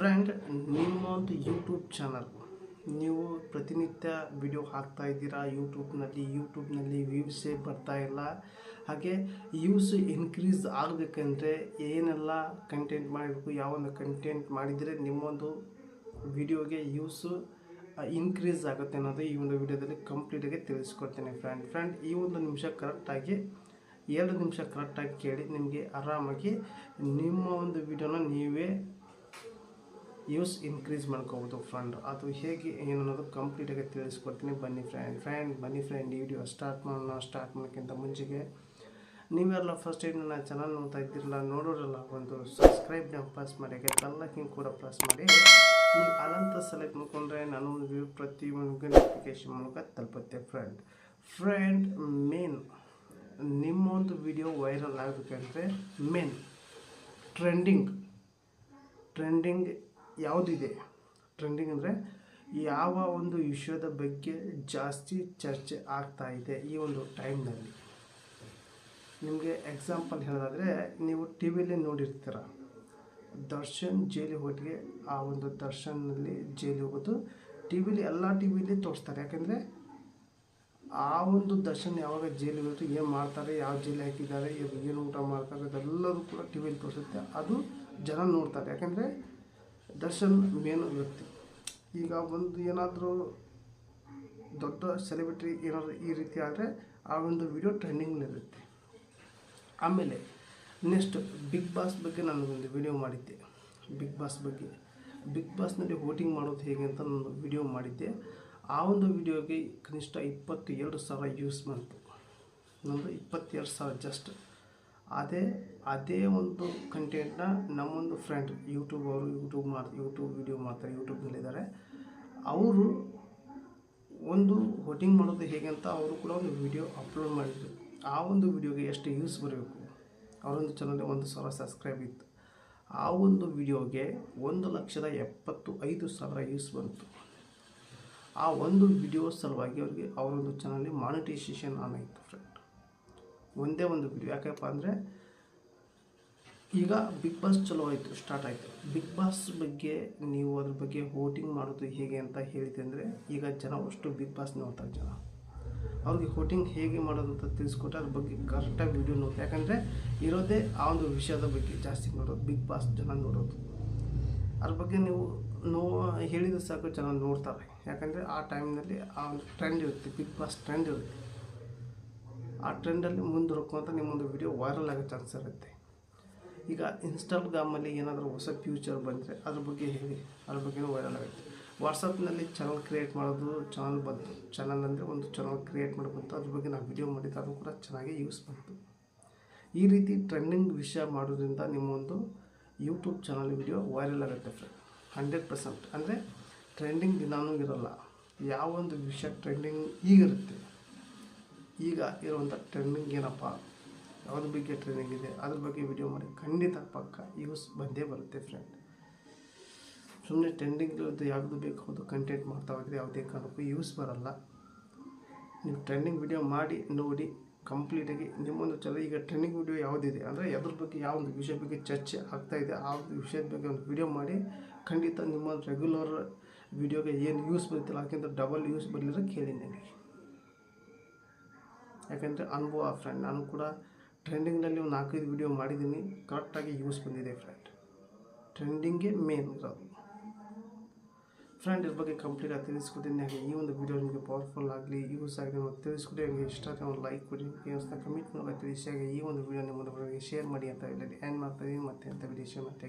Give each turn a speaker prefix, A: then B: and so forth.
A: Friend ನಿಮ್ಮೊಂದು YouTube channel ನೀವು ಪ್ರತಿನಿತ್ಯ ವಿಡಿಯೋ ಹಾಕ್ತಾ ಇದ್ದೀರಾ? ಯೂಟ್ಯೂಬ್ನಲ್ಲಿ ಯೂಟ್ಯೂಬ್ನಲ್ಲಿ ವ್ಯೂಸೇ ಬರ್ತಾ ಇಲ್ಲ. ಹಾಗೆ ವ್ಯೂಸ್ ಇನ್ಕ್ರೀಸ್ ಆಗಬೇಕಂದ್ರೆ ಏನೆಲ್ಲ ಕಂಟೆಂಟ್ ಮಾಡಬೇಕು, ಯಾವೊಂದು ಕಂಟೆಂಟ್ ಮಾಡಿದರೆ ನಿಮ್ಮೊಂದು ವಿಡಿಯೋಗೆ ಯೂಸ್ ಇನ್ಕ್ರೀಸ್ ಆಗುತ್ತೆ ಅನ್ನೋದು ಈ ಒಂದು ವಿಡಿಯೋದಲ್ಲಿ ಕಂಪ್ಲೀಟಾಗಿ ತಿಳಿಸ್ಕೊಡ್ತೇನೆ ಫ್ರೆಂಡ್ ಫ್ರೆಂಡ್ ಈ ಒಂದು ನಿಮಿಷ ಕರೆಕ್ಟಾಗಿ ಎರಡು ನಿಮಿಷ ಕರೆಕ್ಟಾಗಿ ಕೇಳಿ, ನಿಮಗೆ ಆರಾಮಾಗಿ ನಿಮ್ಮ ಒಂದು ವಿಡಿಯೋನ ನೀವೇ ಯೂಸ್ ಇನ್ಕ್ರೀಸ್ ಮಾಡ್ಕೋಬೋದು ಫ್ರೆಂಡ್ ಅದು ಹೇಗೆ ಏನು ಅನ್ನೋದು ಕಂಪ್ಲೀಟಾಗಿ ತಿಳಿಸ್ಕೊಡ್ತೀನಿ. ಬನ್ನಿ ಫ್ರೆಂಡ್ ಫ್ರೆಂಡ್ ಬನ್ನಿ ಫ್ರೆಂಡ್ ಈ ವಿಡಿಯೋ ಸ್ಟಾರ್ಟ್ ಮಾಡೋಣ ಸ್ಟಾರ್ಟ್ ಮಾಡೋಕ್ಕಿಂತ ಮುಂಚೆಗೆ ನೀವೆಲ್ಲ ಫಸ್ಟ್ ಟೈಮ್ ನನ್ನ ಚಾನಲ್ ನೋಡ್ತಾ ಇದ್ದಿರಲ್ಲ, ನೋಡೋರಲ್ಲ, ಒಂದು ಸಬ್ಸ್ಕ್ರೈಬ್ನ ಪ್ರೆಸ್ ಮಾಡಿ, ಹಾಗೆ ಕೂಡ ಪ್ರೆಸ್ ಮಾಡಿ. ನೀವು ಅನಂತ ಸೆಲೆಕ್ಟ್ ಮಾಡ್ಕೊಂಡ್ರೆ ನಾನು ಒಂದು ಪ್ರತಿಯೊಂದು ನೋಟಿಫಿಕೇಶನ್ ಮೂಲಕ ತಲುಪುತ್ತೆ ಫ್ರೆಂಡ್ ಫ್ರೆಂಡ್ ಮೇನ್ ನಿಮ್ಮೊಂದು ವಿಡಿಯೋ ವೈರಲ್ ಆಗಬೇಕಂದ್ರೆ ಮೇನ್ ಟ್ರೆಂಡಿಂಗ್ ಟ್ರೆಂಡಿಂಗ್ ಯಾವುದಿದೆ? ಟ್ರೆಂಡಿಂಗ್ ಅಂದರೆ ಯಾವ ಒಂದು ವಿಷಯದ ಬಗ್ಗೆ ಜಾಸ್ತಿ ಚರ್ಚೆ ಆಗ್ತಾ ಇದೆ ಈ ಒಂದು ಟೈಮ್ನಲ್ಲಿ ನಿಮಗೆ ಎಕ್ಸಾಂಪಲ್ ಹೇಳೋದಾದರೆ, ನೀವು ಟಿ ವಿಲಿ ನೋಡಿರ್ತೀರ. ದರ್ಶನ್ ಜೈಲಿ ಹೋಗಿಗೆ ಆ ಒಂದು ದರ್ಶನ್ನಲ್ಲಿ ಜೈಲಿ ಹೋಗೋದು ಟಿ ವಿಲಿ ಎಲ್ಲ ಟಿ ವಿಲಿ ತೋರಿಸ್ತಾರೆ. ಯಾಕೆಂದರೆ ಆ ಒಂದು ದರ್ಶನ್ ಯಾವಾಗ ಜೈಲಿಗೆ ಹೋಯ್ತು ಏನು ಮಾಡ್ತಾರೆ, ಯಾವ ಜೈಲಿ ಹಾಕಿದ್ದಾರೆ ಏನು ಊಟ ಮಾಡ್ತಾರೆ, ಅದೆಲ್ಲರೂ ಕೂಡ ಟಿ ವಿಲಿ ತೋರಿಸುತ್ತೆ. ಅದು ಜನ ನೋಡ್ತಾರೆ. ಯಾಕೆಂದರೆ ದರ್ಶನ್ ಮೇನ್ ವ್ಯಕ್ತಿ. ಈಗ ಒಂದು ಏನಾದರೂ ದೊಡ್ಡ ಸೆಲೆಬ್ರಿಟಿ ಏನಾದರೂ ಈ ರೀತಿ ಆದರೆ ಆ ಒಂದು ವಿಡಿಯೋ ಟ್ರೆಂಡಿಂಗ್ನಲ್ಲಿರುತ್ತೆ ಆಮೇಲೆ ನೆಕ್ಸ್ಟ್ ಬಿಗ್ ಬಾಸ್ ಬಗ್ಗೆ ನಾನು ಒಂದು ವಿಡಿಯೋ ಮಾಡಿದ್ದೆ. ಬಿಗ್ ಬಾಸ್ ಬಗ್ಗೆ. ಬಿಗ್ ಬಾಸ್ನಲ್ಲಿ ವೋಟಿಂಗ್ ಮಾಡೋದು ಹೇಗೆ ಅಂತ ನಾನು ವಿಡಿಯೋ ಮಾಡಿದ್ದೆ. ಆ ಒಂದು ವಿಡಿಯೋಗೆ ಕನಿಷ್ಠ ಇಪ್ಪತ್ತು ಎರಡು ಸಾವಿರ ಯೂಸ್ ಬಂತು. ನಂದು ಇಪ್ಪತ್ತೆರಡು ಸಾವಿರ ಜಸ್ಟ್ ಅದೇ ಅದೇ ಒಂದು ಕಂಟೆಂಟ್ನ ನಮ್ಮೊಂದು ಫ್ರೆಂಡ್ ಯೂಟ್ಯೂಬ್ ಅವರು ಯೂಟ್ಯೂಬ್ ಮಾ ಯೂಟ್ಯೂಬ್ ವಿಡಿಯೋ ಮಾಡ್ತಾರೆ ಯೂಟ್ಯೂಬ್ನಲ್ಲಿದ್ದಾರೆ ಅವರು ಒಂದು ವೋಟಿಂಗ್ ಮಾಡೋದು ಹೇಗೆ ಅಂತ ಅವರು ಕೂಡ ಒಂದು ವಿಡಿಯೋ ಅಪ್ಲೋಡ್ ಮಾಡಿದರು. ಆ ಒಂದು ವಿಡಿಯೋಗೆ ಎಷ್ಟು ಯೂಸ್ ಬರಬೇಕು? ಅವರೊಂದು ಚಾನಲ್ಗೆ ಒಂದು ಸಾವಿರ ಸಬ್ಸ್ಕ್ರೈಬ್ ಇತ್ತು. ಆ ಒಂದು ವಿಡಿಯೋಗೆ ಒಂದು ಲಕ್ಷದ ಎಪ್ಪತ್ತು ಐದು ಸಾವಿರ ಯೂಸ್ ಬಂತು. ಆ ಒಂದು ವಿಡಿಯೋ ಸಲುವಾಗಿ ಅವರಿಗೆ ಅವರೊಂದು ಚಾನಲ್ಲಿ ಮಾನಿಟೈಸೇಷನ್ ಆನ್ ಆಯಿತು ಫ್ರೆಂಡ್ ಒಂದೇ ಒಂದು ವಿಡಿಯೋ ಯಾಕಪ್ಪ ಅಂದರೆ ಈಗ ಬಿಗ್ ಬಾಸ್ ಚಲೋ ಆಯಿತು ಸ್ಟಾರ್ಟ್ ಆಯಿತು. ಬಿಗ್ ಬಾಸ್ ಬಗ್ಗೆ ನೀವು ಅದ್ರ ಬಗ್ಗೆ ವೋಟಿಂಗ್ ಮಾಡೋದು ಹೇಗೆ ಅಂತ ಹೇಳಿದೆ ಅಂದರೆ, ಈಗ ಜನ ಅಷ್ಟು ಬಿಗ್ ಬಾಸ್ ನೋಡ್ತಾರೆ ಜನ. ಅವ್ರಿಗೆ ವೋಟಿಂಗ್ ಹೇಗೆ ಮಾಡೋದು ಅಂತ ತಿಳಿಸ್ಕೊಟ್ಟು ಅದ್ರ ಬಗ್ಗೆ ಕರೆಕ್ಟಾಗಿ ವಿಡಿಯೋ ನೋಡ್ತಾರೆ. ಯಾಕಂದರೆ ಇರೋದೇ ಆ ಒಂದು ವಿಷಯದ ಬಗ್ಗೆ ಜಾಸ್ತಿ ನೋಡೋದು ಬಿಗ್ ಬಾಸ್ ಜನ ನೋಡೋದು. ಅದ್ರ ಬಗ್ಗೆ ನೀವು ನೋ, ಹೇಳಿದ್ರೆ ಸಾಕು ಜನ ನೋಡ್ತಾರೆ. ಯಾಕಂದರೆ ಆ ಟೈಮ್ನಲ್ಲಿ ಆ ಒಂದು ಟ್ರೆಂಡ್ ಇರುತ್ತೆ ಬಿಗ್ ಬಾಸ್ ಟ್ರೆಂಡ್ ಇರುತ್ತೆ. ಆ ಟ್ರೆಂಡಲ್ಲಿ ಮುಂದುವರ್ಕೊಂತ ನಿಮ್ಮೊಂದು ವಿಡಿಯೋ ವೈರಲ್ ಆಗೋ ಚಾನ್ಸ್ ಇರುತ್ತೆ. ಈಗ ಇನ್ಸ್ಟಾಗ್ರಾಮಲ್ಲಿ ಏನಾದರೂ ಹೊಸ ಫ್ಯೂಚರ್ ಬಂದರೆ ಅದ್ರ ಬಗ್ಗೆ ಹೇಳಿ, ಅದ್ರ ಬಗ್ಗೆ ವೈರಲ್ ಆಗುತ್ತೆ. ವಾಟ್ಸಪ್ನಲ್ಲಿ ಚಾನಲ್ ಕ್ರಿಯೇಟ್ ಮಾಡೋದು ಚಾನಲ್ ಬಂತು ಚಾನಲ್ ಅಂದರೆ ಒಂದು ಚಾನಲ್ ಕ್ರಿಯೇಟ್ ಮಾಡಬಂತು ಅದ್ರ ಬಗ್ಗೆ ನಾವು ವಿಡಿಯೋ ಮಾಡಿದ್ದು ಅದು ಕೂಡ ಚೆನ್ನಾಗಿ ಯೂಸ್ ಬಂತು. ಈ ರೀತಿ ಟ್ರೆಂಡಿಂಗ್ ವಿಷಯ ಮಾಡೋದ್ರಿಂದ ನಿಮ್ಮೊಂದು ಯೂಟ್ಯೂಬ್ ಚಾನಲ್ ವಿಡಿಯೋ ವೈರಲ್ ಆಗುತ್ತೆ ಫ್ರೆಂಡ್ ಹಂಡ್ರೆಡ್ ಪರ್ಸೆಂಟ್ ಅಂದರೆ ಟ್ರೆಂಡಿಂಗ್ ದಿನಾನೂ ಇರೋಲ್ಲ. ಯಾವ ಒಂದು ವಿಷಯ ಟ್ರೆಂಡಿಂಗ್ ಈಗಿರುತ್ತೆ. ಈಗ ಇರುವಂಥ ಟ್ರೆಂಡಿಂಗ್ ಏನಪ್ಪ? ಯಾವ್ದ್ರ ಬಗ್ಗೆ ಟ್ರೆಂಡಿಂಗ್ ಇದೆ? ಅದ್ರ ಬಗ್ಗೆ ವಿಡಿಯೋ ಮಾಡಿ. ಖಂಡಿತ ಪಕ್ಕ ಯೂಸ್ ಬಂದೇ ಬರುತ್ತೆ ಫ್ರೆಂಡ್ ಸುಮ್ಮನೆ ಟ್ರೆಂಡಿಂಗ್ ಇರೋದು ಯಾವುದು ಬೇಕು ಅದು ಕಂಟೆಂಟ್ ಮಾಡ್ತಾ ಹೋದರೆ ಯಾವುದೇ ಕಾರಣಕ್ಕೂ ಯೂಸ್ ಬರಲ್ಲ. ನೀವು ಟ್ರೆಂಡಿಂಗ್ ವಿಡಿಯೋ ಮಾಡಿ, ನೋಡಿ ಕಂಪ್ಲೀಟಾಗಿ ನಿಮ್ಮೊಂದು ಚಲ, ಈಗ ಟ್ರೆಂಡಿಂಗ್ ವಿಡಿಯೋ ಯಾವುದಿದೆ? ಅಂದರೆ ಅದ್ರ ಬಗ್ಗೆ, ಯಾವ ಒಂದು ವಿಷಯ ಬಗ್ಗೆ ಚರ್ಚೆ ಆಗ್ತಾ ಇದೆ, ಆ ವಿಷಯದ ಬಗ್ಗೆ ಒಂದು ವಿಡಿಯೋ ಮಾಡಿ, ಖಂಡಿತ ನಿಮ್ಮ ರೆಗ್ಯುಲರ್ ವಿಡಿಯೋಗೆ ಏನು ಯೂಸ್ ಬರುತ್ತಿಲ್ಲ, ಅದಕ್ಕಿಂತ ಡಬಲ್ ಯೂಸ್ ಬರಲಿಲ್ಲ ಕೇಳಿ ನನಗೆ ಯಾಕಂದರೆ ಅನುಭವ ಫ್ರೆಂಡ್ ನಾನು ಕೂಡ ಟ್ರೆಂಡಿಂಗ್ನಲ್ಲಿ ಒಂದು ನಾಲ್ಕೈದು ವಿಡಿಯೋ ಮಾಡಿದ್ದೀನಿ ಕರೆಕ್ಟಾಗಿ ಯೂಸ್ ಬಂದಿದೆ ಫ್ರೆಂಡ್ ಟ್ರೆಂಡಿಂಗೇ ಮೇನ್ ಇರೋದು ಫ್ರೆಂಡ್ ಇದ್ರ ಬಗ್ಗೆ ಕಂಪ್ಲೀಟ್ ಆಗಿ ತಿಳಿಸ್ಕೊಡ್ತೀನಿ. ಹಾಗೆ ಈ ಒಂದು ವಿಡಿಯೋ ನಿಮಗೆ ಪವರ್ಫುಲ್ ಆಗಲಿ ಯೂಸ್ ಆಗಲಿ ಮತ್ತು ತಿಳಿಸ್ಕೊಡಿ. ಹಾಗೆ ಇಷ್ಟ ಆದರೆ ಒಂದು ಲೈಕ್ ಕೊಡಿ. ಏನಿಸ್ತಾ ಕಮೆಂಟ್ ಮೂಲಕ ತಿಳಿಸಿ. ಹಾಗೆ ಈ ಒಂದು ವಿಡಿಯೋ ನಿಮ್ಮ ಶೇರ್ ಮಾಡಿ ಅಂತ ಹೇಳಿ. ಆ್ಯಂಡ್ ಮಾಡ್ತಾ ಇದ್ದೀನಿ ಮತ್ತೆ ಅಂತ ವಿಡಿಯೋ ಮತ್ತೆ